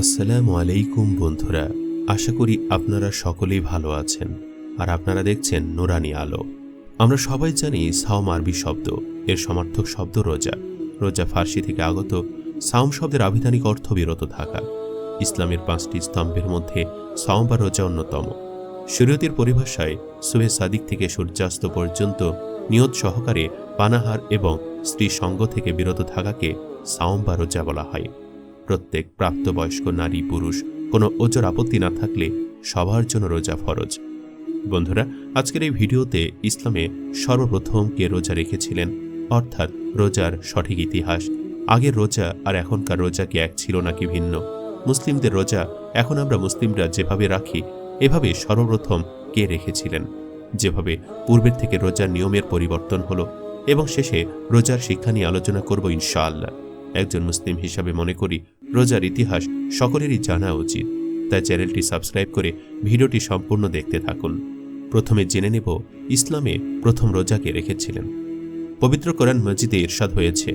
আসসালামু আলাইকুম বন্ধুরা, আশা করি আপনারা সকলেই ভালো আছেন আর আপনারা দেখছেন নোরানি আলো। আমরা সবাই জানি সাওম আরবি শব্দ, এর সমার্থক শব্দ রোজা। রোজা ফার্সি থেকে আগত সাওম শব্দের আবিধানিক অর্থ বিরত থাকা। ইসলামের পাঁচটি স্তম্ভের মধ্যে সাওম বা রোজা অন্যতম। শরীয়তের পরিভাষায় সুহে সাদিক থেকে সূর্যাস্ত পর্যন্ত নিয়ত সহকারে পানাহার এবং স্ত্রী সঙ্গ থেকে বিরত থাকাকে সাওম বা রোজা বলা হয়। প্রত্যেক প্রাপ্তবয়স্ক নারী, পুরুষ, কোনো ওজোর আপত্তি না থাকলে সবার জন্য রোজা ফরজ। বন্ধুরা, আজকের এই ভিডিওতে ইসলামে সর্বপ্রথম কে রোজা রেখেছিলেন? অর্থাৎ রোজার সঠিক ইতিহাস। আগের রোজা আর এখনকার রোজা কি এক ছিল নাকি ভিন্ন? মুসলিমদের রোজা এখন আমরা মুসলিমরা যেভাবে রাখি, এভাবে সর্বপ্রথম কে রেখেছিলেন? যেভাবে পূর্বের থেকে রোজার নিয়মের পরিবর্তন হলো এবং শেষে রোজার শিক্ষা নিয়ে আলোচনা করব ইনশাআল্লাহ। একজন মুসলিম হিসাবে মনে করি রোজার ইতিহাস সকলেরই জানা উচিত, তাই চ্যানেলটি সাবস্ক্রাইব করে ভিডিওটি সম্পূর্ণ দেখতে থাকুন। প্রথমে জেনে নেব ইসলামে প্রথম রোজাকে রেখেছিলেন। পবিত্র কোরআন মসজিদে ইরশাদ হয়েছে,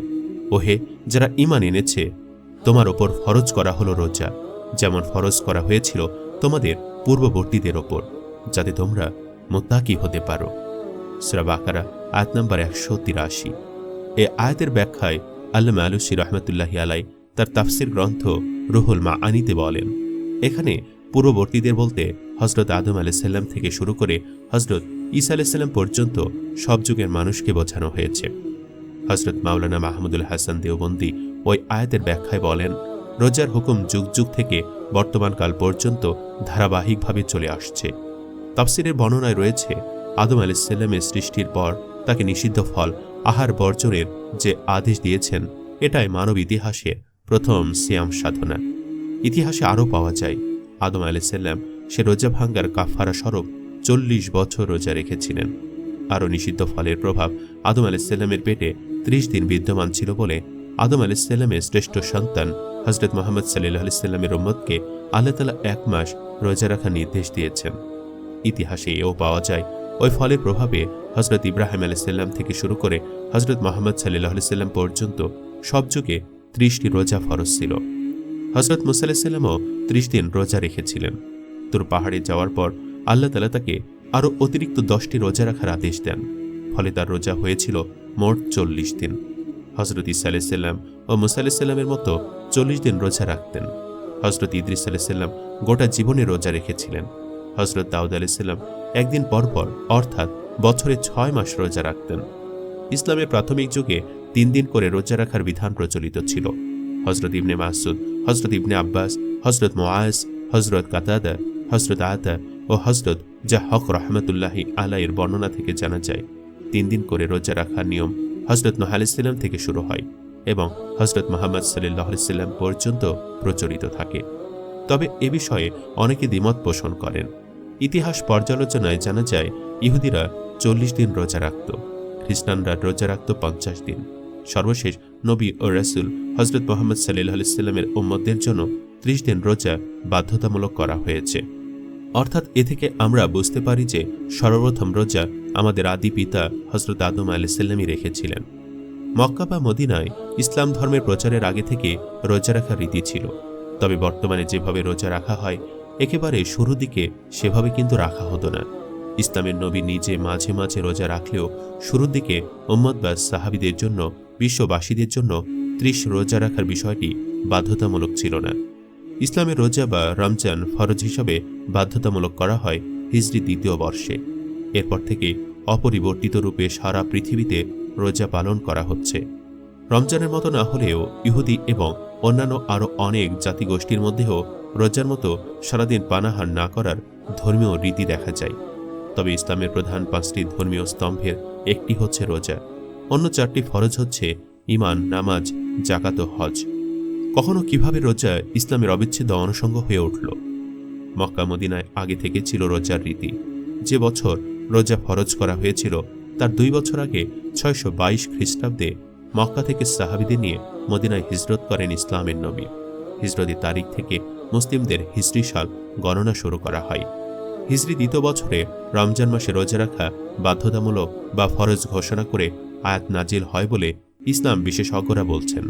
ওহে, যারা ইমান এনেছে, তোমার ওপর ফরজ করা হলো রোজা, যেমন ফরজ করা হয়েছিল তোমাদের পূর্ববর্তীদের ওপর, যাতে তোমরা মোত্তাকি হতে পারো। সুরা বাকারা, আয়াত নম্বর একশো তিরাশি। এ আয়াতের ব্যাখ্যায় আল্লামা আলুসি রহমতুল্লাহি আলাই তার তাফসির গ্রন্থ রুহুল মা আনিতে বলেন। এখানে পূর্ববর্তীদের বলতে হজরত আদম আলাইসাল্লাম থেকে শুরু করে হজরত ঈসা আলাইসাল্লাম পর্যন্ত সব যুগের মানুষকে বোঝানো হয়েছে। হজরত মাওলানা মাহমুদুল হাসান দেওবন্দি ওই আয়াতের ব্যাখ্যায় বলেন, রোজার হুকুম যুগ যুগ থেকে বর্তমানকাল পর্যন্ত ধারাবাহিকভাবে চলে আসছে। তাফসিরের বর্ণনায় রয়েছে, আদম আলাইসাল্লামের সৃষ্টির পর তাকে নিষিদ্ধ ফল আহার বর্জনের যে আদেশ দিয়েছেন, এটাই মানব ইতিহাসে প্রথম সিয়াম সাধনা। ইতিহাসে আরও পাওয়া যায়। আদম আলাইসাল্লাম সে রোজা ভাঙ্গার কাফারা স্বরূপ চল্লিশ বছর রোজা রেখেছিলেন। আরও নিষিদ্ধ ফলের প্রভাব আদম আলাইসাল্লামের পেটে ত্রিশ দিন বিদ্যমান ছিল বলে আদম আলাইসাল্লামের শ্রেষ্ঠ সন্তান হজরত মোহাম্মদ সাল্লাহ আলাইসাল্লামের উম্মদকে আল্লাহ তালা এক মাস রোজা রাখার নির্দেশ দিয়েছেন। ইতিহাসে এও পাওয়া যায়। ওই ফলের প্রভাবে হজরত ইব্রাহিম আলাইসাল্লাম থেকে শুরু করে হজরত মোহাম্মদ সাল্লাহ আলাইসাল্লাম পর্যন্ত সব যুগে ত্রিশটি রোজা ফরজ ছিল। হজরত মুসাল্লামও ত্রিশ দিন রোজা রেখেছিলেন। তোর পাহাড়ে যাওয়ার পর আল্লাহ তালা তাকে আরও অতিরিক্ত দশটি রোজা রাখার আদেশ দেন। ফলে তার রোজা হয়েছিল মোট চল্লিশ দিন। হজরত ইসা আলাইসাল্লাম ও মুসা আলাইসাল্লামের মতো চল্লিশ দিন রোজা রাখতেন। হজরত ইদ্রিস আলাইসাল্লাম গোটা জীবনে রোজা রেখেছিলেন। হজরত দাউদ আলাইসাল্লাম একদিন পরপর, অর্থাৎ বছরে ছয় মাস রোজা রাখতেন। ইসলামের প্রাথমিক যুগে তিন দিন করে রোজা রাখার বিধান প্রচলিত ছিল। হজরত ইবনে মাসুদ হজরত ইবনে আব্বাস হজরত মোয়াজ হজরত কাতাদা হজরত আতা ও হজরত যা হক রহমতুল্লাহি আলাইয়ের বর্ণনা থেকে জানা যায়, তিন দিন করে রোজা রাখার নিয়ম হজরত নোহ আলাইসাল্লাম থেকে শুরু হয় এবং হজরত মোহাম্মদ সাল্লাম পর্যন্ত প্রচলিত থাকে। তবে এ বিষয়ে অনেকে দ্বিমত পোষণ করেন। ইতিহাস পর্যালোচনায় জানা যায়, ইহুদিরা চল্লিশ দিন রোজা রাখত, খ্রিস্টানরা রোজা রাখত পঞ্চাশ দিন। সর্বশেষ নবী ও রাসুল হজরত মোহাম্মদ সাল্লাহ সাল্লামের উম্মদদের জন্য ত্রিশ দিন রোজা বাধ্যতামূলক করা হয়েছে। অর্থাৎ এ থেকে আমরা বুঝতে পারি যে সর্বপ্রথম রোজা আমাদের আদি পিতা হজরত আদম আলাইসাল্লামই রেখেছিলেন। মক্কা বা মদিনায় ইসলাম ধর্মের প্রচারের আগে থেকে রোজা রাখার রীতি ছিল। তবে বর্তমানে যেভাবে রোজা রাখা হয়, একেবারে শুরু দিকে সেভাবে কিন্তু রাখা হতো না। ইসলামের নবী নিজে মাঝে মাঝে রোজা রাখলেও শুরুর দিকে মোহাম্মদ বা সাহাবিদের জন্য বিশ্ববাসীদের জন্য ত্রিশ রোজা রাখার বিষয়টি বাধ্যতামূলক ছিল না। ইসলামের রোজা বা রমজান ফরজ হিসাবে বাধ্যতামূলক করা হয় হিজরি দ্বিতীয় বর্ষে। এরপর থেকে অপরিবর্তিত রূপে সারা পৃথিবীতে রোজা পালন করা হচ্ছে। রমজানের মতো না হলেও ইহুদি এবং অন্যান্য আরও অনেক জাতিগোষ্ঠীর মধ্যেও রোজার মতো সারাদিন পানাহার না করার ধর্মীয় রীতি দেখা যায়। তবে ইসলামের প্রধান পাঁচটি ধর্মীয় স্তম্ভের একটি হচ্ছে রোজা। অন্য চারটি ফরজ হচ্ছে ইমান নামাজ জাকাত হজ। কখনো কীভাবে রোজা ইসলামের অবিচ্ছেদ্য অনুষঙ্গ হয়ে উঠল? মক্কা, মদিনায় আগে থেকে ছিল রোজার রীতি। যে বছর রোজা ফরজ করা হয়েছিল, তার দুই বছর আগে ছয়শো বাইশ খ্রিস্টাব্দে মক্কা থেকে সাহাবিদের নিয়ে মদিনায় হিজরত করেন ইসলামের নবী। হিজরতের তারিখ থেকে মুসলিমদের হিজরি সাল গণনা শুরু করা হয়। হিজরি দ্বিতীয় বছরে রমজান মাসে রোজা রাখা বাধ্যতামূলক বা ফরজ ঘোষণা করে আয়াত নাজিল হয় বলে ইসলাম বিশেষজ্ঞরা বলছেন।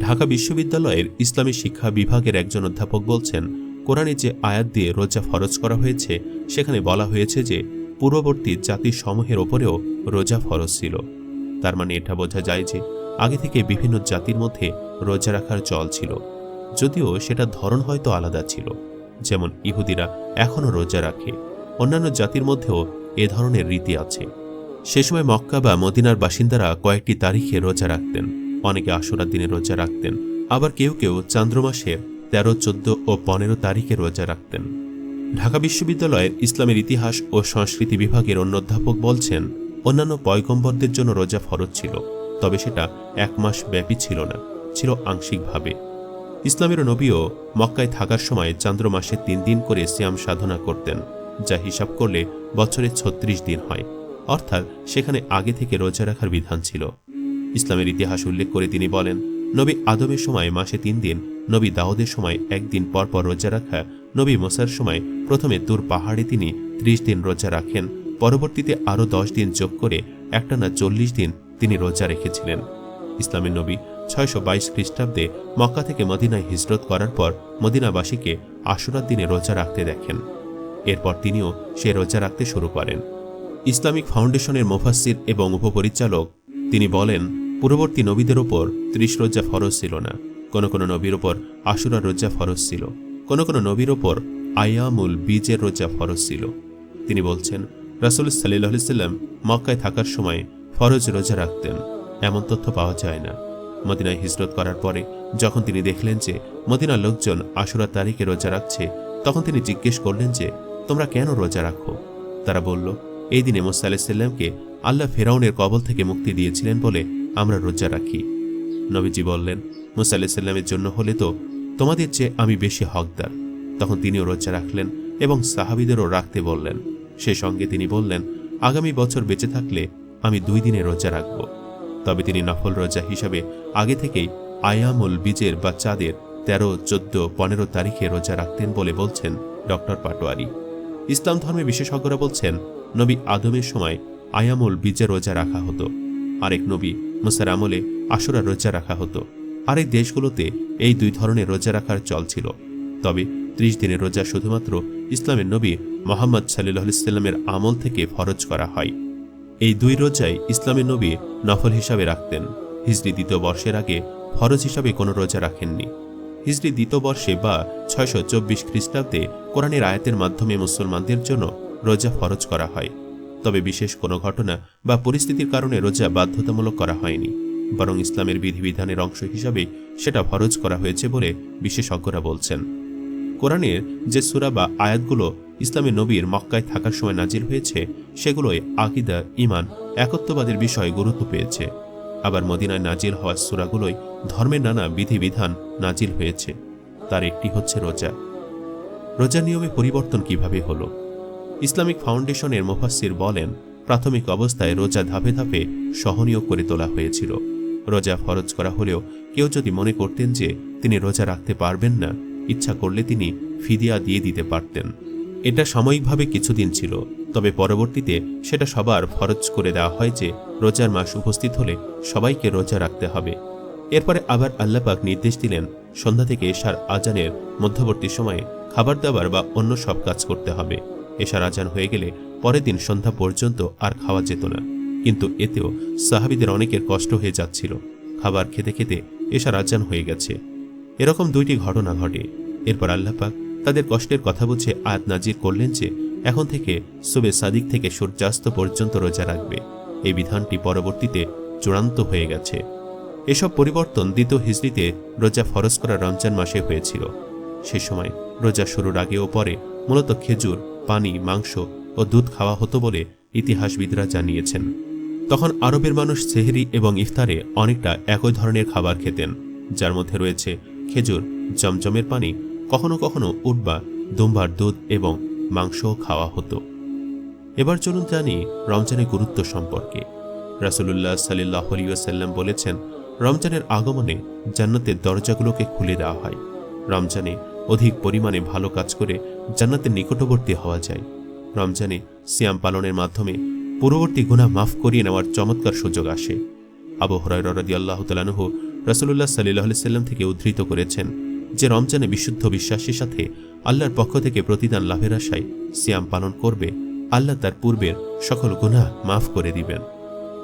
ঢাকা বিশ্ববিদ্যালয়ের ইসলামী শিক্ষা বিভাগের একজন অধ্যাপক বলছেন, কোরআনে যে আয়াত দিয়ে রোজা ফরজ করা হয়েছে, সেখানে বলা হয়েছে যে পূর্ববর্তী জাতির সমূহের ওপরেও রোজা ফরজ ছিল। তার মানে এটা বোঝা যায় যে আগে থেকে বিভিন্ন জাতির মধ্যে রোজা রাখার চল ছিল, যদিও সেটা ধরন হয়তো আলাদা ছিল। যেমন ইহুদিরা এখনও রোজা রাখে, অন্যান্য জাতির মধ্যেও এ ধরনের রীতি আছে। সে সময় মক্কা বা মদিনার বাসিন্দারা কয়েকটি তারিখে রোজা রাখতেন। অনেকে আশুরার দিনে রোজা রাখতেন। আবার কেউ কেউ চান্দ্রমাসের তেরো, চোদ্দ ও পনেরো তারিখে রোজা রাখতেন। ঢাকা বিশ্ববিদ্যালয়ের ইসলামের ইতিহাস ও সংস্কৃতি বিভাগের অন্য অধ্যাপক বলছেন, অন্যান্য পয়গম্বরদের জন্য রোজা ফরজ ছিল, তবে সেটা এক মাস ব্যাপী ছিল না, ছিল আংশিকভাবে। ইসলামের নবীও মক্কায় থাকার সময় চান্দ্র মাসে তিন দিন করে সিয়াম সাধনা করতেন, যা হিসাব করলে বছরে ছত্রিশ দিন হয়। অর্থাৎ সেখানে আগে থেকে রোজা রাখার বিধান ছিল। ইসলামের ইতিহাস উল্লেখ করে তিনি বলেন, নবী আদমের সময় মাসে তিন দিন, নবী দাউদের সময় একদিন পর পর রোজা রাখা, নবী মোসার সময় প্রথমে দূর পাহাড়ে তিনি ত্রিশ দিন রোজা রাখেন, পরবর্তীতে আরও দশ দিন যোগ করে একটানা চল্লিশ দিন তিনি রোজা রেখেছিলেন। ইসলামের নবী ছয়শো বাইশ খ্রিস্টাব্দে মক্কা থেকে মদিনায় হিজরত করার পর মদিনাবাসীকে আশুরার দিনে রোজা রাখতে দেখেন। এরপর তিনিও সে রোজা রাখতে শুরু করেন। ইসলামিক ফাউন্ডেশনের মুফাসির এবং উপপরিচালক, তিনি বলেন, পূর্ববর্তী নবীদের ওপর ত্রিশ রোজা ফরজ ছিল না। কোনো কোনো নবীর ওপর আশুরা রোজা ফরজ ছিল। কোনো কোনো নবীর ওপর আয়ামুল বীজের রোজা ফরজ ছিল। তিনি বলছেন, রাসুল সাল্লাহ সাল্লাম মক্কায় থাকার সময় ফরজ রোজা রাখতেন। এমন তথ্য পাওয়া যায় না। মদিনায় হিজরত করার পরে যখন তিনি দেখলেন যে মদিনার লোকজন আশুরা তারিখে রোজা রাখছে, তখন তিনি জিজ্ঞেস করলেন যে, তোমরা কেন রোজা রাখো? তারা বলল এই দিনে মোসা আলাইসাল্লামকে আল্লাহ ফেরাউনের কবল থেকে মুক্তি দিয়েছিলেন বলে আমরা রোজা রাখি। নবীজি বললেন, মুসা আলাইসাল্লামের জন্য হলে তো তোমাদের চেয়ে আমি বেশি হকদার। তখন তিনিও রোজা রাখলেন এবং সাহাবিদেরও রাখতে বললেন। সে সঙ্গে তিনি বললেন, আগামী বছর বেঁচে থাকলে আমি দুই দিনে রোজা রাখব। তবে তিনি নফল রোজা হিসাবে আগে থেকেই আয়ামুল বীজের বা চাঁদের তেরো, চোদ্দ, পনেরো তারিখে রোজা রাখতেন বলে বলছেন ডক্টর পাটোয়ারি। ইসলাম ধর্মে বিশেষজ্ঞরা বলছেন নবী আদমের সময় আয়ামুল বীজের রোজা রাখা হতো। আরেক নবী মুসার আমলে আশুরা রোজা রাখা হতো। আরেক দেশগুলোতে এই দুই ধরনের রোজা রাখার চল ছিল। তবে ত্রিশ দিনের রোজা শুধুমাত্র ইসলামের নবী মোহাম্মদ সাল্লাহ ইসলামের আমল থেকে ফরজ করা হয়। এই দুই রোজাই ইসলামের নবী নফল হিসাবে রাখতেন। হিজরি দ্বিতীয় বর্ষের আগে ফরজ হিসাবে কোনো রোজা রাখেননি। হিজরি দ্বিতীয় বর্ষে বা ছয়শো চব্বিশ খ্রিস্টাব্দে কোরআনের আয়াতের মাধ্যমে মুসলমানদের জন্য রোজা ফরজ করা হয়। তবে বিশেষ কোনো ঘটনা বা পরিস্থিতির কারণে রোজা বাধ্যতামূলক করা হয়নি। বরং ইসলামের বিধিবিধানের অংশ হিসাবে সেটা ফরজ করা হয়েছে বলে বিশেষজ্ঞরা বলছেন। কোরআনের যে সুরা বা আয়াতগুলো ইসলামের নবীর মক্কায় থাকার সময় নাজিল হয়েছে সেগুলোই আকিদা ইমান একত্ববাদের বিষয়ে গুরুত্ব পেয়েছে। আবার মদিনায় নাজিল হওয়া সুরাগুলোই ধর্মের নানা বিধিবিধান নাজিল হয়েছে। তার একটি হচ্ছে রোজা। রোজা নিয়মে পরিবর্তন কীভাবে হলো? ইসলামিক ফাউন্ডেশনের মুফাসির বলেন, প্রাথমিক অবস্থায় রোজা ধাপে ধাপে সহনীয় করে তোলা হয়েছিল। রোজা ফরজ করা হলেও কেউ যদি মনে করতেন যে তিনি রোজা রাখতে পারবেন না, ইচ্ছা করলে তিনি ফিদিয়া দিয়ে দিতে পারতেন। এটা সাময়িকভাবে কিছুদিন ছিল, তবে পরবর্তীতে সেটা সবার ফরজ করে দেওয়া হয় যে রোজার মাস উপস্থিত হলে সবাইকে রোজা রাখতে হবে। এরপরে আবার আল্লাপাক নির্দেশ দিলেন, সন্ধ্যা থেকে এশার আজানের মধ্যবর্তী সময়ে খাবার দাবার বা অন্য সব কাজ করতে হবে। এশার আজান হয়ে গেলে পরের দিন সন্ধ্যা পর্যন্ত আর খাওয়া যেত না। কিন্তু এতেও সাহাবিদের অনেকের কষ্ট হয়ে যাচ্ছিল। খাবার খেতে খেতে এশার আজান হয়ে গেছে। এরকম দুইটি ঘটনা ঘটে। এরপর আল্লাপাক তাদের কষ্টের কথা বুঝে আয়াত নাজির করলেন যে, এখন থেকে সুবে সাদিক থেকে সূর্যাস্ত পর্যন্ত রোজা রাখবে। এই বিধানটি পরবর্তীতে চূড়ান্ত হয়ে গেছে। এসব পরিবর্তন দ্বিতীয় হিজড়িতে রোজা ফরজ করা রমজান মাসে হয়েছিল। সে সময় রোজা শুরুর আগে ও পরে মূলত খেজুর পানি, মাংস ও দুধ খাওয়া হতো বলে ইতিহাসবিদরা জানিয়েছেন। তখন আরবের মানুষ সেহরি এবং ইফতারে অনেকটা একই ধরনের খাবার খেতেন, যার মধ্যে রয়েছে খেজুর, জমজমের পানি, কখনো কখনো উটবা, দুম্বার দুধ এবং মাংসও খাওয়া হতো। এবার চলুন জানি রমজানের গুরুত্ব সম্পর্কে। রাসুলুল্লাহ সাল্লাহ আলিয়াল্লাম বলেছেন, রমজানের আগমনে জান্নাতের দরজাগুলোকে খুলে দেওয়া হয়। রমজানে অধিক পরিমাণে ভালো কাজ করে জান্নাতের নিকটবর্তী হওয়া যায়। রমজানে সিয়াম পালনের মাধ্যমে পূর্ববর্তী গুণা মাফ করিয়ে নেওয়ার চমৎকার সুযোগ আসে। আবু হরাই রদি আল্লাহ তালানুহ রাসুলুল্লাহ সাল্লাহ সাল্লাম থেকে উদ্ধৃত করেছেন যে, রমজানে বিশুদ্ধ বিশ্বাসের সাথে আল্লাহর পক্ষ থেকে প্রতিদান লাভের আশায় সিয়াম পালন করবে, আল্লাহ তার পূর্বের সকল গুণা মাফ করে দিবেন।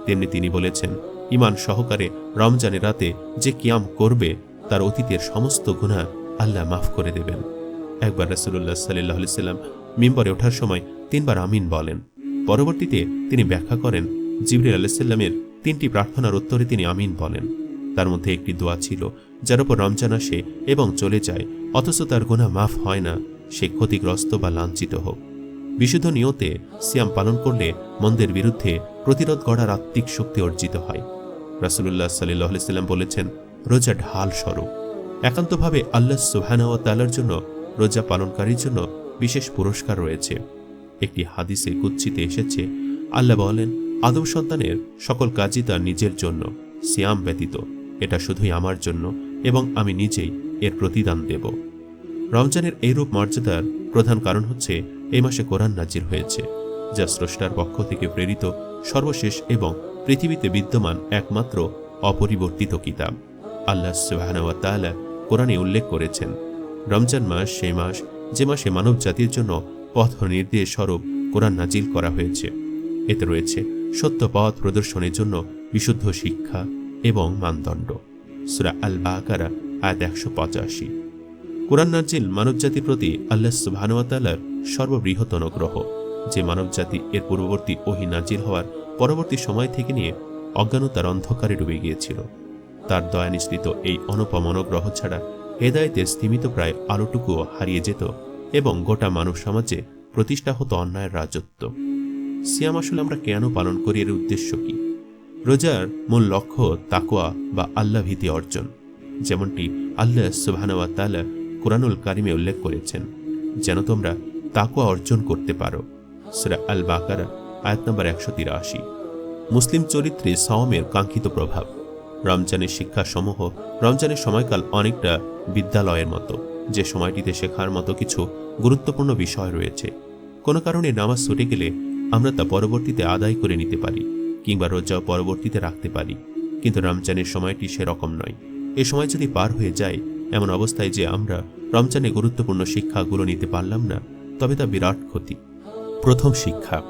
তেমনি তিনি বলেছেন ইমান সহকারে রমজানের রাতে যে কিয়াম করবে, তার অতীতের সমস্ত গুনাহ আল্লাহ মাফ করে দেবেন। একবার রাসুল্লাহ সাল্লাহ সাল্লাম মিম্বরে ওঠার সময় তিনবার আমিন বলেন। পরবর্তীতে তিনি ব্যাখ্যা করেন, জিবরিল আলাইসাল্লামের তিনটি প্রার্থনার উত্তরে তিনি আমিন বলেন। তার মধ্যে একটি দোয়া ছিল, যার উপর রমজান আসে এবং চলে যায়, অথচ তার গুণা মাফ হয় না, সে ক্ষতিগ্রস্ত বা লাঞ্ছিত হোক। বিশুদ্ধ নিয়তে সিয়াম পালন করলে মন্দের বিরুদ্ধে প্রতিরোধ গড়ার আত্মিক শক্তি অর্জিত হয়। রাসুলুল্লাহ সাল্লাম বলেছেন, রোজা ঢাল স্বরূপ। একান্তভাবে আল্লাহ সুহানা তালার জন্য রোজা পালনকারীর জন্য বিশেষ পুরস্কার রয়েছে। একটি হাদিসে কুচ্ছিতে এসেছে, আল্লাহ বলেন, আদম সন্তানের সকল কাজই তার নিজের জন্য, সিয়াম ব্যতীত। এটা শুধুই আমার জন্য এবং আমি নিজেই এর প্রতিদান দেব। রমজানের এইরূপ মর্যাদার প্রধান কারণ হচ্ছে, এই মাসে কোরআন নাজির হয়েছে, যা স্রষ্টার পক্ষ থেকে প্রেরিত সর্বশেষ এবং পৃথিবীতে বিদ্যমান একমাত্র অপরিবর্তিত কিতাব। আল্লাহ সুবাহানুয়া তাআলা কোরআনে উল্লেখ করেছেন রমজান মাস সেই মাস যে মাসে মানব জাতির জন্য পথ নির্দেশ স্বরূপ কোরআন নাজিল করা হয়েছে। এতে রয়েছে সত্য পথ প্রদর্শনের জন্য বিশুদ্ধ শিক্ষা এবং মানদণ্ড। সুরা আল বাকারা আয়াত একশো পঁচাশি। কোরআন নাজিল মানবজাতির প্রতি আল্লাহ সুবাহানুয়াতালার সর্ববৃহৎ অনুগ্রহ। যে মানবজাতি এর পূর্ববর্তী ওহি নাজিল হওয়ার পরবর্তী সময় থেকে নিয়ে অজ্ঞানতার অন্ধকারে ডুবে গিয়েছিল। তার দয়ানিসৃত এই অনুপম অনুগ্রহ ছাড়া হেদায়েতের স্থিমিত প্রায় আলোটুকুও হারিয়ে যেত এবং গোটা মানব সমাজে প্রতিষ্ঠা হতো অন্যায়ের রাজত্ব। সিয়াম আসলে আমরা কেন পালন করি এর উদ্দেশ্য কি? রোজার মূল লক্ষ্য তাকোয়া বা আল্লাহ ভীতি অর্জন, যেমনটি আল্লাহ সুবাহানওয়া তালা কোরআনুল কারিমে উল্লেখ করেছেন, যেন তোমরা তাকোয়া অর্জন করতে পারো। সেরা আল বাকারা আয়াত নম্বর একশো তিরাশি। মুসলিম চরিত্রে সাওমের কাঙ্ক্ষিত প্রভাব। রমজানের শিক্ষাসমূহ রমজানের সময়কাল অনেকটা বিদ্যালয়ের মতো। যে সময়টিতে শেখার মতো কিছু গুরুত্বপূর্ণ বিষয় রয়েছে। কোনো কারণে নামাজ ছুটে গেলে আমরা তা পরবর্তীতে আদায় করে নিতে পারি কিংবা রোজাও পরবর্তীতে রাখতে পারি। কিন্তু রমজানের সময়টি সেরকম নয়। এ সময় যদি পার হয়ে যায় এমন অবস্থায় যে আমরা রমজানে গুরুত্বপূর্ণ শিক্ষাগুলো নিতে পারলাম না, তবে তা বিরাট ক্ষতি। প্রথম শিক্ষা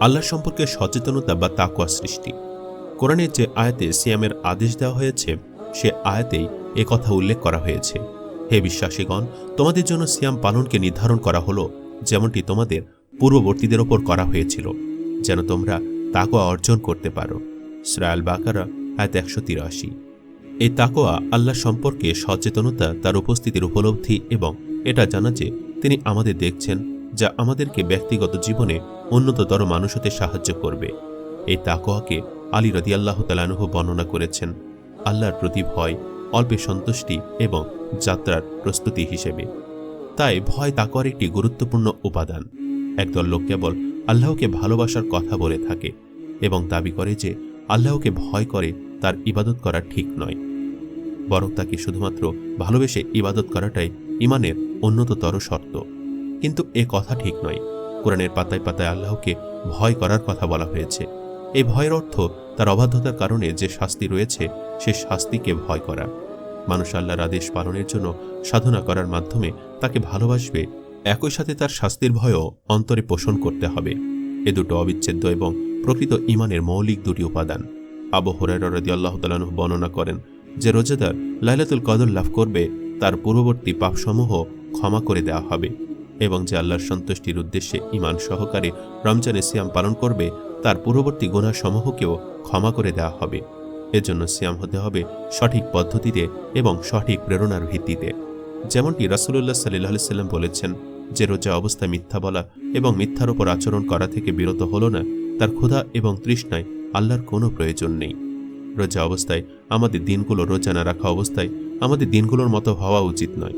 আল্লাহ সম্পর্কে সচেতনতা বা তাকুয়া সৃষ্টি। কোরআনের যে আয়াতে সিয়ামের আদেশ দেওয়া হয়েছে, সে আয়াতেই এ কথা উল্লেখ করা হয়েছে। হে বিশ্বাসীগণ, তোমাদের জন্য সিয়াম পালনকে নির্ধারণ করা হলো, যেমনটি তোমাদের পূর্ববর্তীদের ওপর করা হয়েছিল, যেন তোমরা তাকোয়া অর্জন করতে পারো। শ্রায়াল বাকারা আয়াত একশো তিরাশি। এই তাকোয়া আল্লাহ সম্পর্কে সচেতনতা তার উপস্থিতির উপলব্ধি এবং এটা জানা যে তিনি আমাদের দেখছেন, যা আমাদেরকে ব্যক্তিগত জীবনে উন্নততর মানুষ হতে সাহায্য করবে। এই তাকোয়াকে আলী রদিয়াল্লাহ তালানুহ বর্ণনা করেছেন, আল্লাহর প্রতি ভয় অল্পে সন্তুষ্টি এবং যাত্রার প্রস্তুতি হিসেবে। তাই ভয় তাকওয়ার একটি গুরুত্বপূর্ণ উপাদান। একদল লোক কেবল আল্লাহকে ভালোবাসার কথা বলে থাকে এবং দাবি করে যে আল্লাহকে ভয় করে তার ইবাদত করা ঠিক নয়। বরং তাকে শুধুমাত্র ভালোবেসে ইবাদত করাটাই ইমানের উন্নততর শর্ত। কিন্তু এ কথা ঠিক নয়। কোরআনের পাতায় পাতায় আল্লাহকে ভয় করার কথা বলা হয়েছে। এই ভয়ের অর্থ তার অবাধ্যতার কারণে যে শাস্তি রয়েছে, সে শাস্তিকে ভয় করা। মানুষ আল্লাহর আদেশ পালনের জন্য সাধনা করার মাধ্যমে তাকে ভালোবাসবে, একই সাথে তার শাস্তির ভয়ও অন্তরে পোষণ করতে হবে। এ দুটো অবিচ্ছেদ্য এবং প্রকৃত ইমানের মৌলিক দুটি উপাদান। আবু হরারদি আল্লাহ বর্ণনা করেন যে রোজাদার লাইলাতুল কদর লাভ করবে, তার পূর্ববর্তী পাপসমূহ ক্ষমা করে দেওয়া হবে এবং যে আল্লাহর সন্তুষ্টির উদ্দেশ্যে ইমান সহকারে রমজানে সিয়াম পালন করবে তার পূর্ববর্তী গুণাসমূহকেও ক্ষমা করে দেওয়া হবে। এজন্য সিয়াম হতে হবে সঠিক পদ্ধতিতে এবং সঠিক প্রেরণার ভিত্তিতে। যেমনটি রাসুল্লাহ সাল্লাহ সাল্লাম বলেছেন, যে রোজা অবস্থায় মিথ্যা বলা এবং মিথ্যার ওপর আচরণ করা থেকে বিরত হল না, তার ক্ষুধা এবং তৃষ্ণায় আল্লাহর কোনো প্রয়োজন নেই। রোজা অবস্থায় আমাদের দিনগুলো রোজা না রাখা অবস্থায় আমাদের দিনগুলোর মতো হওয়া উচিত নয়।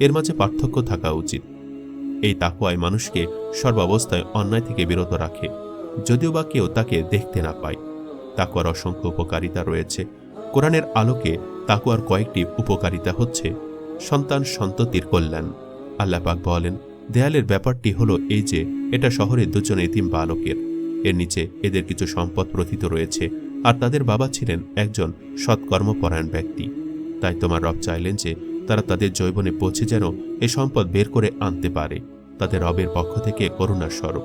এর মাঝে পার্থক্য থাকা উচিত। এই তাকুয়ায় মানুষকে সর্বাবস্থায় অন্যায় থেকে বিরত রাখে। যদিও বা কেউ তাকে দেখতে না পায়। তাকুয়ার অসংখ্য উপকারিতা রয়েছে। কোরআনের আলোকে তাকুয়ার কয়েকটি উপকারিতা হচ্ছে সন্তান সন্ততির কল্যাণ। আল্লাপাক বলেন, দেয়ালের ব্যাপারটি হলো এই যে, এটা শহরের দুজন এতিম বালকের। এর নিচে এদের কিছু সম্পদ প্রথিত রয়েছে আর তাদের বাবা ছিলেন একজন সৎকর্মপরায়ণ ব্যক্তি। তাই তোমার রব চাইলেন যে, তারা তাদের জৈবনে পৌঁছে যেন এ সম্পদ বের করে আনতে পারে। তাদের রবের পক্ষ থেকে করুণার স্বরূপ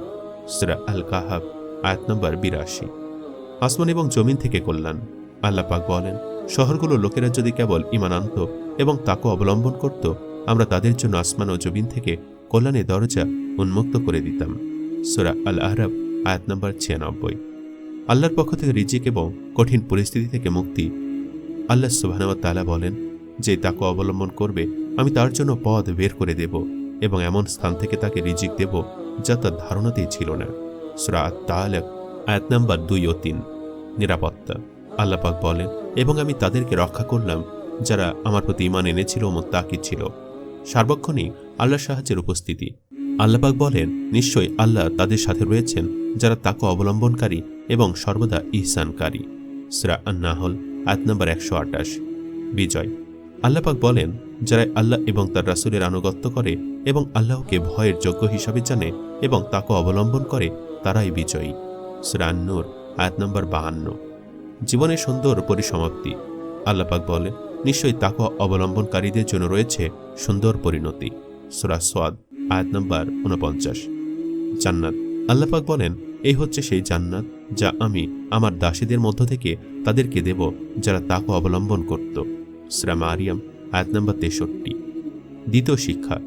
সুরা আল কাহাব আয়াত নম্বর বিরাশি। আসমান এবং জমিন থেকে কল্যাণ। আল্লাহ পাক বলেন শহরগুলো লোকেরা যদি কেবল ইমান আনত এবং তাকে অবলম্বন করত, আমরা তাদের জন্য আসমান ও জমিন থেকে কল্যাণের দরজা উন্মুক্ত করে দিতাম। সুরা আল আহরাব আয়াত নম্বর ছিয়ানব্বই। আল্লাহর পক্ষ থেকে রিজিক এবং কঠিন পরিস্থিতি থেকে মুক্তি। আল্লাহ সুবাহানুয়া তালা বলেন, যে তাকে অবলম্বন করবে, আমি তার জন্য পথ বের করে দেব এবং এমন স্থান থেকে তাকে রিজিক দেব যা তার ধারণাতেই ছিল না। আয়াত নাম্বার দুই ও তিন। নিরাপত্তা। আল্লাপাক বলেন, এবং আমি তাদেরকে রক্ষা করলাম, যারা আমার প্রতি ইমান এনেছিল ও তাকি ছিল। সার্বক্ষণিক আল্লাহর সাহায্যের উপস্থিতি। আল্লাপাক বলেন, নিশ্চয়ই আল্লাহ তাদের সাথে রয়েছেন, যারা তাকে অবলম্বনকারী এবং সর্বদা ইহসানকারী। সুরা আন্নাহল, আয়াত নম্বর একশো আটাশ বিজয়। আল্লাপাক বলেন, যারা আল্লাহ এবং তার রাসুলের আনুগত্য করে এবং আল্লাহকে ভয়ের যোগ্য হিসাবে জানে এবং তাকে অবলম্বন করে তারাই বিজয়ী। শ্রান্নুর আয়াত নম্বর বাহান্ন। জীবনের সুন্দর পরিসমাপ্তি। আল্লাপাক বলেন, নিশ্চয়ই তাকে অবলম্বনকারীদের জন্য রয়েছে সুন্দর পরিণতি। সুরা সোয়াদ আয়াত নম্বর উনপঞ্চাশ। জান্নাত। আল্লাপাক বলেন, এই হচ্ছে সেই জান্নাত যা আমি আমার দাসীদের মধ্য থেকে তাদেরকে দেব যারা তাকে অবলম্বন করত। শ্রাম আরিয়াম আয়াত নম্বর তেষট্টি। দ্বিতীয় শিক্ষা।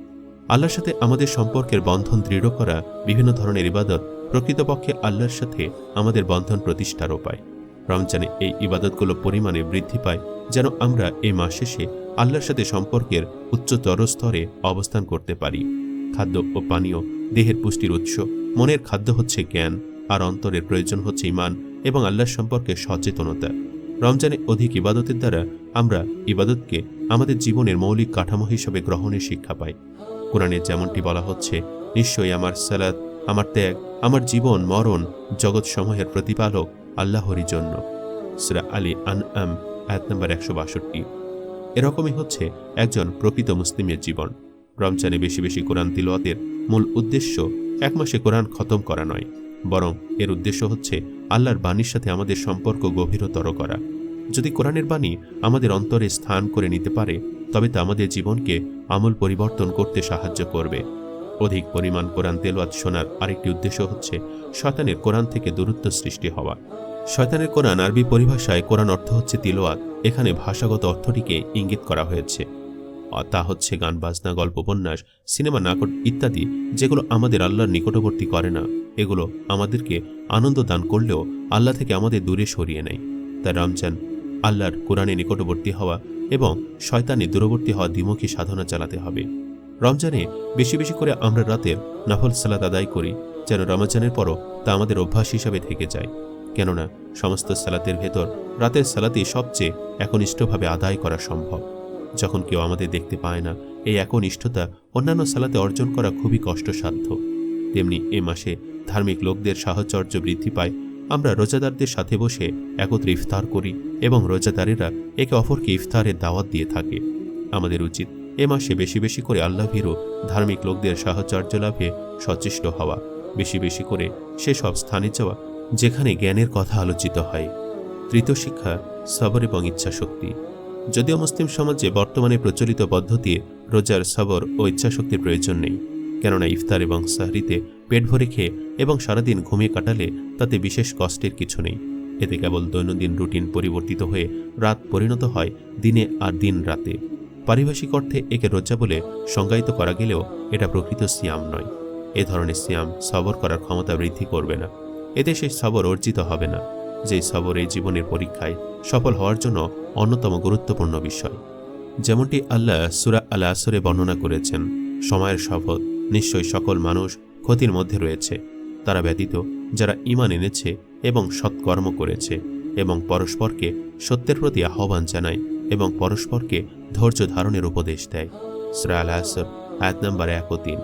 আল্লাহর সাথে আমাদের সম্পর্কের বন্ধন দৃঢ় করা বিভিন্ন ধরনের ইবাদত প্রকৃতপক্ষে আল্লাহর সাথে আমাদের বন্ধন প্রতিষ্ঠার উপায়। রমজানে এই ইবাদতগুলো পরিমাণে বৃদ্ধি পায়, যেন আমরা এই মাস শেষে আল্লাহর সাথে সম্পর্কের উচ্চতর স্তরে অবস্থান করতে পারি। খাদ্য ও পানীয়, দেহের পুষ্টির উৎস, মনের খাদ্য হচ্ছে জ্ঞান, আর অন্তরের প্রয়োজন হচ্ছে ইমান এবং আল্লাহর সম্পর্কে সচেতনতা। রমজানে অধিক ইবাদতের দ্বারা আমরা ইবাদতকে আমাদের জীবনের মৌলিক কাঠামো হিসেবে গ্রহণের শিক্ষা পাই। কোরআনে যেমনটি বলা হচ্ছে, নিশ্চয়ই আমার সালাদ আমার ত্যাগ, আমার জীবন, মরণ জগৎসমূহের প্রতিপালক আল্লাহরই জন্য। সুরা আলী আন আম আয়াত নম্বর একশো বাষট্টি। এরকমই হচ্ছে একজন প্রকৃত মুসলিমের জীবন। রমজানে বেশি বেশি কোরআন তিলওয়াতের মূল উদ্দেশ্য এক মাসে কোরআন খতম করা নয়। বরং এর উদ্দেশ্য হচ্ছে আল্লাহর বাণীর সাথে আমাদের সম্পর্ক গভীরতর করা। যদি কোরআনের বাণী আমাদের অন্তরে স্থান করে নিতে পারে, তবে তা আমাদের জীবনকে আমূল পরিবর্তন করতে সাহায্য করবে। অধিক পরিমাণ কোরআন তেলওয়াত শোনার আরেকটি উদ্দেশ্য হচ্ছে শয়তানের কোরআন থেকে দূরত্ব সৃষ্টি হওয়া। শয়তানের কোরআন আরবি পরিভাষায় কোরআন অর্থ হচ্ছে তিলোয়াত, এখানে ভাষাগত অর্থটিকে ইঙ্গিত করা হয়েছে। তা হচ্ছে গান, বাজনা, গল্প, উপন্যাস, সিনেমা, নাটক ইত্যাদি যেগুলো আমাদের আল্লাহর নিকটবর্তী করে না। এগুলো আমাদেরকে আনন্দ দান করলেও আল্লাহ থেকে আমাদের দূরে সরিয়ে নেয়। তাই রমজান আল্লাহর কোরআনে নিকটবর্তী হওয়া এবং শয়তানে দূরবর্তী হওয়া দ্বিমুখী সাধনা চালাতে হবে। রমজানে বেশি বেশি করে আমরা রাতের নফল সালাত আদায় করি, যেন রমজানের পরও তা আমাদের অভ্যাস হিসাবে থেকে যায়। কেননা, সমস্ত সালাতের ভেতর রাতের সালাতই সবচেয়ে একনিষ্ঠভাবে আদায় করা সম্ভব। যখন কেউ আমাদের দেখতে পায় না, এই একনিষ্ঠতা অন্যান্য সালাতে অর্জন করা খুবই কষ্টসাধ্য। তেমনি এ মাসে ধার্মিক লোকদের সাহচর্য বৃদ্ধি পায়, আমরা রোজাদারদের সাথে বসে একত্রে ইফতার করি এবং রোজাদারেরা একে অপরকে ইফতারের দাওয়াত দিয়ে থাকে। আমাদের উচিত এ মাসে বেশি বেশি করে আল্লাহ ভীরু ধার্মিক লোকদের সাহচর্য লাভে সচেষ্ট হওয়া। বেশি বেশি করে সেসব স্থানে যাওয়া যেখানে জ্ঞানের কথা আলোচিত হয়। তৃতীয় শিক্ষা, সবর এবং ইচ্ছাশক্তি। যদিও মুসলিম সমাজে বর্তমানে প্রচলিত পদ্ধতি রোজার সবর ও ইচ্ছাশক্তির প্রয়োজন নেই, কেননা ইফতার এবং সাহরিতে পেট ভরে খেয়ে এবং সারাদিন ঘুমিয়ে কাটালে তাতে বিশেষ কষ্টের কিছু নেই। এতে কেবল দৈনন্দিন রুটিন পরিবর্তিত হয়ে রাত পরিণত হয় দিনে আর দিন রাতে। পারিভাষিক অর্থে একে রোজা বলে সংজ্ঞায়িত করা গেলেও এটা প্রকৃত সিয়াম নয়। এ ধরনের সিয়াম সবর করার ক্ষমতা বৃদ্ধি করবে না। এতে সেই সবর অর্জিত হবে না। যে সবর এই জীবনের পরীক্ষায় সফল হওয়ার জন্য অন্যতম গুরুত্বপূর্ণ বিষয়। যেমনটি আল্লাহ সুরা আল আসরে বর্ণনা করেছেন, সময়ের শপথ নিশ্চয়ই সকল মানুষ ক্ষতির মধ্যে রয়েছে। তারা ব্যতীত যারা ইমান এনেছে এবং সৎকর্ম করেছে এবং পরস্পরকে সত্যের প্রতি আহ্বান জানায় এবং পরস্পরকে ধৈর্য ধারণের উপদেশ দেয়। সুরা আল আসর আয়াত নাম্বার এক ও তিন।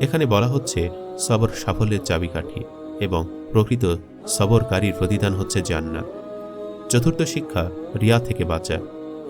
এখানে বলা হচ্ছে, সবর সাফল্যের চাবিকাঠি এবং প্রকৃত সবরকারীর প্রতিদান হচ্ছে জান্নাত। চতুর্থ শিক্ষা, রিয়া থেকে বাঁচা।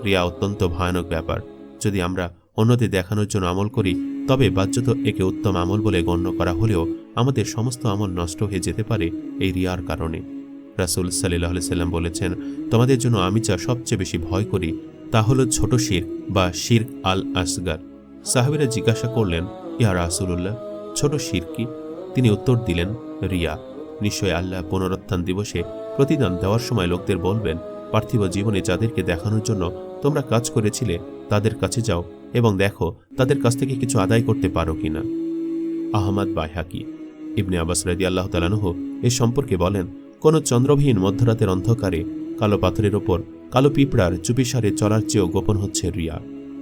রিয়া অত্যন্ত ভয়ানক ব্যাপার। যদি আমরা অন্যদের দেখানোর জন্য আমল করি, তবে বাহ্যত একে উত্তম আমল বলে গণ্য করা হলেও আমাদের সমস্ত আমল নষ্ট হয়ে যেতে পারে এই রিয়ার কারণে। রাসুল সাল্লাহ সাল্লাম বলেছেন, তোমাদের জন্য আমি যা সবচেয়ে বেশি ভয় করি, তা হল ছোট শির বা শির আল আসগার। সাহাবিরা জিজ্ঞাসা করলেন, ইয়া রাসুল্লাহ ছোট শির কি? তিনি উত্তর দিলেন, রিয়া। নিশ্চয় আল্লাহ পুনরুত্থান দিবসে প্রতিদান দেওয়ার সময় লোকদের বলবেন, পার্থিব জীবনে যাদেরকে দেখানোর জন্য তোমরা কাজ করেছিলে, তাদের কাছে যাও এবং দেখো, তাদের কাছ থেকে কিছু আদায় করতে পারো কিনা। আহমদ বাইহাকি ইবনে আবাস রাদি আল্লাহ তালানুহ এ সম্পর্কে বলেন কোন চন্দ্রবিহীন মধ্যরাতের অন্ধকারে কালো পাথরের ওপর কালো পিঁপড়ার চুপিসারে চলার চেয়েও গোপন হচ্ছে রিয়া,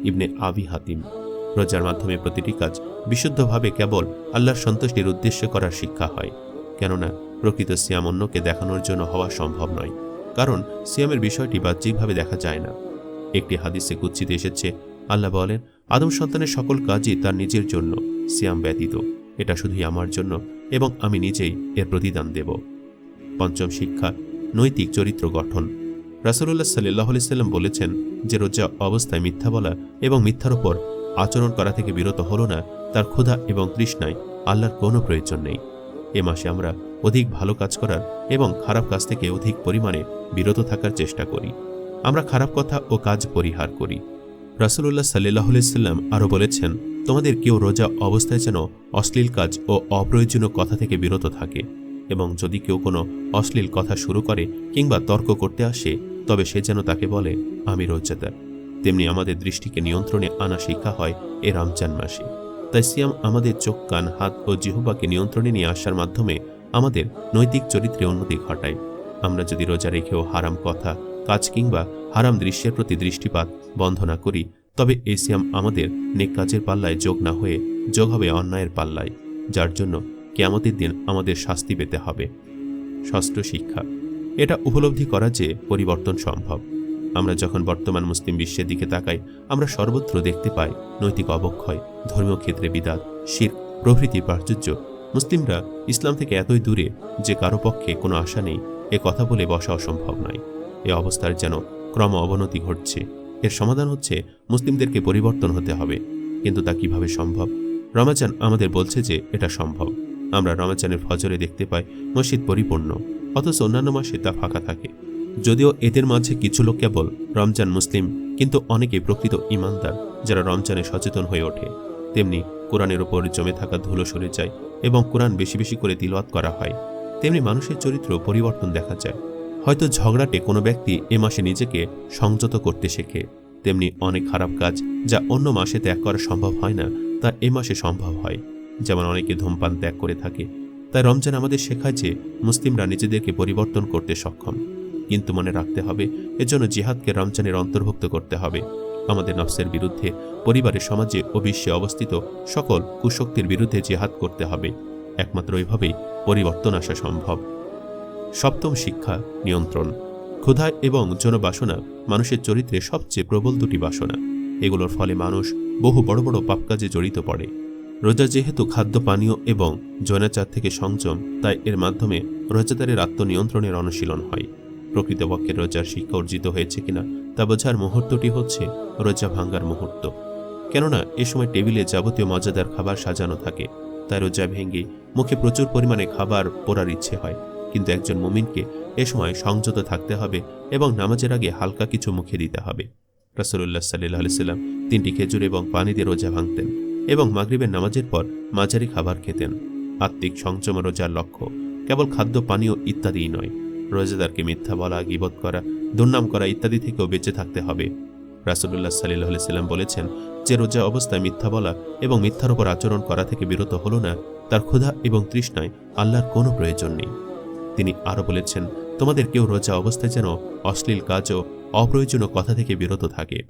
ইবনে আবি হাতিম। রোজার মাধ্যমে প্রতিটি কাজ বিশুদ্ধভাবে কেবল আল্লাহর সন্তুষ্টির উদ্দেশ্যে করার শিক্ষা হয়, কেননা প্রকৃত সিয়াম অন্যকে দেখানোর জন্য হওয়া সম্ভব নয়, কারণ সিয়ামের বিষয়টি বাহ্যিকভাবে দেখা যায় না। একটি হাদিসে কুচ্ছিতে এসেছে, আল্লাহ বলেন, আদম সন্তানের সকল কাজই তার নিজের জন্য সিয়াম ব্যতীত, এটা শুধুই আমার জন্য এবং আমি নিজেই এর প্রতিদান দেব। পঞ্চম শিক্ষা নৈতিক চরিত্র গঠন। রাসুল্লাহ সাল্লাহ সাল্লাম বলেছেন যে রোজা অবস্থায় মিথ্যা বলা এবং মিথ্যার ওপর আচরণ করা থেকে বিরত হলো না, তার ক্ষুধা এবং তৃষ্ণায় আল্লাহর কোনো প্রয়োজন নেই। এ মাসে আমরা অধিক ভালো কাজ করার এবং খারাপ কাজ থেকে অধিক পরিমাণে বিরত থাকার চেষ্টা করি। আমরা খারাপ কথা ও কাজ পরিহার করি। রাসুল্লাহ সাল্লাহ সাল্লাম আরও বলেছেন, তোমাদের কেউ রোজা অবস্থায় যেন অশ্লীল কাজ ও অপ্রয়োজনীয় কথা থেকে বিরত থাকে। এবং যদি কেউ কোনো অশ্লীল কথা শুরু করে কিংবা তর্ক করতে আসে, তবে সে যেন তাকে বলে, আমি রোজাদার। তেমনি আমাদের দৃষ্টিকে নিয়ন্ত্রণে আনা শিক্ষা হয় এ রমজান মাসে। তাই সিয়াম আমাদের চোখ, কান, হাত ও জিহুবাকে নিয়ন্ত্রণে নিয়ে আসার মাধ্যমে আমাদের নৈতিক চরিত্রে উন্নতি ঘটায়। আমরা যদি রোজা রেখেও হারাম কথা, কাজ কিংবা হারাম দৃশ্যের প্রতি দৃষ্টিপাত বন্ধ না করি, তবে এই সিয়াম আমাদের নেক কাজের পাল্লায় যোগ না হয়ে যোগ হবে অন্যায়ের পাল্লায়, যার জন্য কেয়ামতের দিন আমাদের শাস্তি পেতে হবে। ষষ্ঠ শিক্ষা, এটা উপলব্ধি করা যে পরিবর্তন সম্ভব। আমরা যখন বর্তমান মুসলিম বিশ্বের দিকে তাকাই, আমরা সর্বত্র দেখতে পাই নৈতিক অবক্ষয়, ধর্মীয় ক্ষেত্রে বিদাত, শির প্রভৃতি প্রাচুর্য। মুসলিমরা ইসলাম থেকে এতই দূরে যে কারও পক্ষে কোনো আশা নেই, এ কথা বলে বসা অসম্ভব নয়। এ অবস্থার যেন ক্রম অবনতি ঘটছে। এর সমাধান হচ্ছে মুসলিমদেরকে পরিবর্তন হতে হবে। কিন্তু তা কীভাবে সম্ভব? রমাজান আমাদের বলছে যে এটা সম্ভব। আমরা রমাজানের ফজরে দেখতে পাই মসজিদ পরিপূর্ণ, অথচ অন্যান্য মাসে তা ফাঁকা থাকে। যদিও এদের মাঝে কিছু লোক কেবল রমজান মুসলিম, কিন্তু অনেকে প্রকৃত ইমানদার যারা রমজানে সচেতন হয়ে ওঠে। তেমনি কোরআনের ওপর জমে থাকা ধুলো সরে যায় এবং কোরআন বেশি বেশি করে তিলওয়াত করা হয়। তেমনি মানুষের চরিত্র পরিবর্তন দেখা যায়। হয়তো ঝগড়াটে কোনো ব্যক্তি এ মাসে নিজেকে সংযত করতে শেখে। তেমনি অনেক খারাপ কাজ যা অন্য মাসে ত্যাগ করা সম্ভব হয় না, তা এ মাসে সম্ভব হয়। যেমন অনেকে ধূমপান ত্যাগ করে থাকে। তাই রমজান আমাদের শেখায় যে, মুসলিমরা নিজেদেরকে পরিবর্তন করতে সক্ষম। কিন্তু মনে রাখতে হবে, এজন্য জিহাদকে রমজানের অন্তর্ভুক্ত করতে হবে। আমাদের নফসের বিরুদ্ধে পরিবারের সমাজে ও বিশ্বে অবস্থিত সকল কুশক্তির বিরুদ্ধে জিহাদ করতে হবে। একমাত্র এইভাবেই পরিবর্তন আসা সম্ভব। সপ্তম শিক্ষা, নিয়ন্ত্রণ। ক্ষুধা এবং জনবাসনা মানুষের চরিত্রে সবচেয়ে প্রবল দুটি বাসনা। এগুলোর ফলে মানুষ বহু বড় বড় পাপ কাজে জড়িত পড়ে। রোজা যেহেতু খাদ্য, পানীয় এবং জৈনাচার থেকে সংযম, তাই এর মাধ্যমে রোজাদারের আত্মনিয়ন্ত্রণের অনুশীলন হয়। প্রকৃতপক্ষে রোজার শিক্ষা অর্জিত হয়েছে কিনা তা বোঝার মুহূর্তটি হচ্ছে রোজা ভাঙ্গার মুহূর্ত। কেননা, এ সময় টেবিলে যাবতীয় মজাদার খাবার সাজানো থাকে, তাই রোজা ভেঙে মুখে প্রচুর পরিমাণে খাবার পোড়ার ইচ্ছে হয়। কিন্তু একজন মুমিনকে এ সময় সংযত থাকতে হবে এবং নামাজের আগে হালকা কিছু মুখে দিতে হবে। রাসুল্লাহ সাল্লাহ সাল্লাম তিনটি খেজুর এবং পানি দিয়ে রোজা ভাঙতেন। এবং মাগরিবের নামাজের পর মাঝারি খাবার খেতেন। আত্মিক সংযম রোজার লক্ষ্য, কেবল খাদ্য, পানীয় ইত্যাদিই নয়। রোজাদারকে মিথ্যা বলা, গিবত করা, দুর্নাম করা ইত্যাদি থেকেও বেঁচে থাকতে হবে। রাসুল্লাহ সাল্লাহ সাল্লাম বলেছেন, যে রোজা অবস্থায় মিথ্যা বলা এবং মিথ্যার উপর আচরণ করা থেকে বিরত হল না, তার ক্ষুধা এবং তৃষ্ণায় আল্লাহর কোনো প্রয়োজন নেই। তিনি আরও বলেছেন, তোমাদের কেউ রোজা অবস্থায় যেন অশ্লীল কাজ ও অপ্রয়োজনীয় কথা থেকে বিরত থাকে।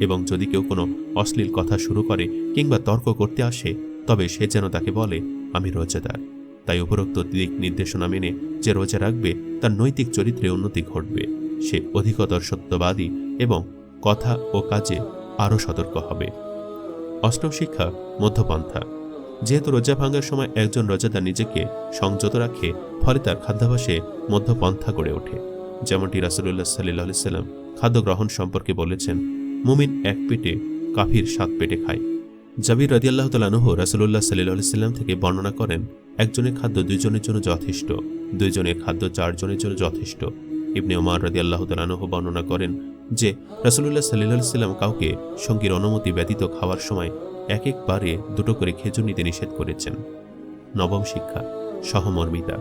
এবং যদি কেউ কোনো অশ্লীল কথা শুরু করে কিংবা তর্ক করতে আসে, তবে সে যেন তাকে বলে, আমি রোজাদার। তাই উপরোক্ত দিক নির্দেশনা মেনে যে রোজা রাখবে, তার নৈতিক চরিত্রে উন্নতি ঘটবে। সে অধিকতর সত্যবাদী এবং কথা ও কাজে আরও সতর্ক হবে। অষ্টম শিক্ষা, মধ্যপন্থা। যেহেতু রোজা ভাঙার সময় একজন রোজাদার নিজেকে সংযত রাখে, ফলে তার খাদ্যাভাসে মধ্যপন্থা গড়ে ওঠে। যেমনটি রাসুল্লাহ সাল্লাহ সাল্লাম খাদ্য গ্রহণ সম্পর্কে বলেছেন মুমিন এক পেটে কাফির সাত পেটে খায়। জাবির রাদিয়াল্লাহ তালানহ রাসুল্লাহ সাল্লাহ সাল্লাম থেকে বর্ণনা করেন, একজনের খাদ্য দুইজনের জন্য যথেষ্ট, দুইজনের খাদ্য চারজনের জন্য যথেষ্ট। ইবনে ওমার রাদি আল্লাহ তালানহ বর্ণনা করেন যে, রাসুলুল্লাহ সাল্লাহ সাল্লাম কাউকে সঙ্গীর অনুমতি ব্যতীত খাওয়ার সময় এক একবারে দুটো করে খেজুর নিতে নিষেধ করেছেন। নবম শিক্ষা, সহমর্মিতা।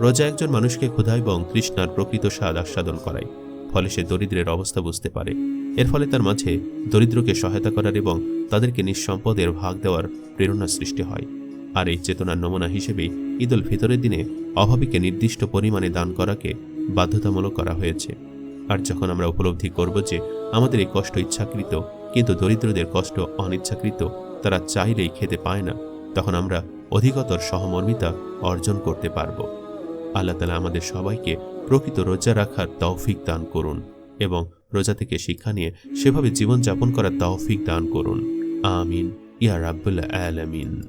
রোজা একজন মানুষকে ক্ষুধা এবং তৃষ্ণার প্রকৃত স্বাদ আস্বাদন করায়, ফলে সে দরিদ্রের অবস্থা বুঝতে পারে। এর ফলে তার মাঝে দরিদ্রকে সহায়তা করার এবং তাদেরকে নিঃসম্পদের ভাগ দেওয়ার প্রেরণা সৃষ্টি হয়। আর এই চেতনার নমুনা হিসেবেই ঈদ উল ফিতরের দিনে অভাবীকে নির্দিষ্ট পরিমাণে দান করাকে বাধ্যতামূলক করা হয়েছে। আর যখন আমরা উপলব্ধি করব যে আমাদের এই কষ্ট ইচ্ছাকৃত কিন্তু দরিদ্রদের কষ্ট অনিচ্ছাকৃত তারা চাইলেই খেতে পায় না, তখন আমরা অধিকতর সহমর্মিতা অর্জন করতে পারব। আল্লাহ তালা আমাদের সবাইকে প্রকৃত রোজা রাখার তৌফিক দান করুন এবং রোজা থেকে শিক্ষা নিয়ে সেভাবে জীবনযাপন করার তৌফিক দান করুন। আমিন। ইয়া রাব্বুল আলামিন।